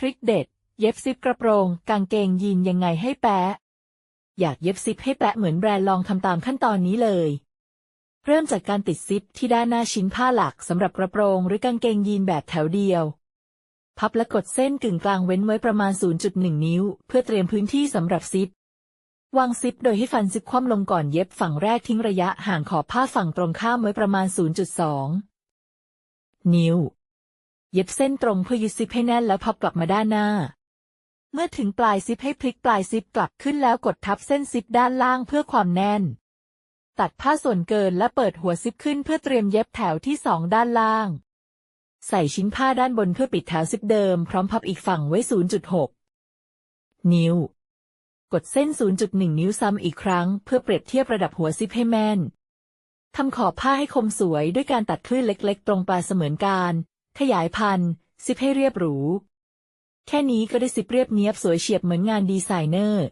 ทริคเด็ด เย็บซิปกระโปรง กางเกงยีนยังไงให้แปะ อยากเย็บซิปให้แปะเหมือนแบรนด์ลองทำตามขั้นตอนนี้เลย เริ่มจากการติดซิปที่ด้านหน้าชิ้นผ้าหลักสำหรับกระโปรงหรือกางเกงยีนแบบแถวเดียว พับและกดเส้นกึ่งกลางเว้นไว้ประมาณ 0.1 นิ้ว เพื่อเตรียมพื้นที่สำหรับซิปวางซิปโดยให้ฟันซิปคว่ำลงก่อนเย็บฝั่งแรกทิ้งระยะห่างขอบผ้าฝั่งตรงข้ามไว้ประมาณ 0.2 นิ้ว เย็บเส้นตรงเพื่อยึดซิปให้แน่นแล้วพับกลับมาด้านหน้า เมื่อถึงปลายซิปให้พลิกปลายซิปกลับขึ้นแล้วกดทับเส้นซิปด้านล่างเพื่อความแน่น ตัดผ้าส่วนเกินและเปิดหัวซิปขึ้นเพื่อเตรียมเย็บแถวที่สองด้านล่าง ใส่ชิ้นผ้าด้านบนเพื่อปิดแถวซิปเดิมพร้อมพับอีกฝั่งไว้ 0.6 นิ้ว กดเส้น 0.1 นิ้วซ้ำอีกครั้ง เพื่อเปรียบเทียบระดับหัวซิปให้แม่นทำขอบผ้าให้คมสวยด้วยการตัดคลื่นเล็ก ๆ ตรงปลายเสมือนการ ขยายพันซิปให้เรียบหรู แค่นี้ก็ได้ซิปเรียบเนียบสวยเฉียบเหมือนงานดีไซเนอร์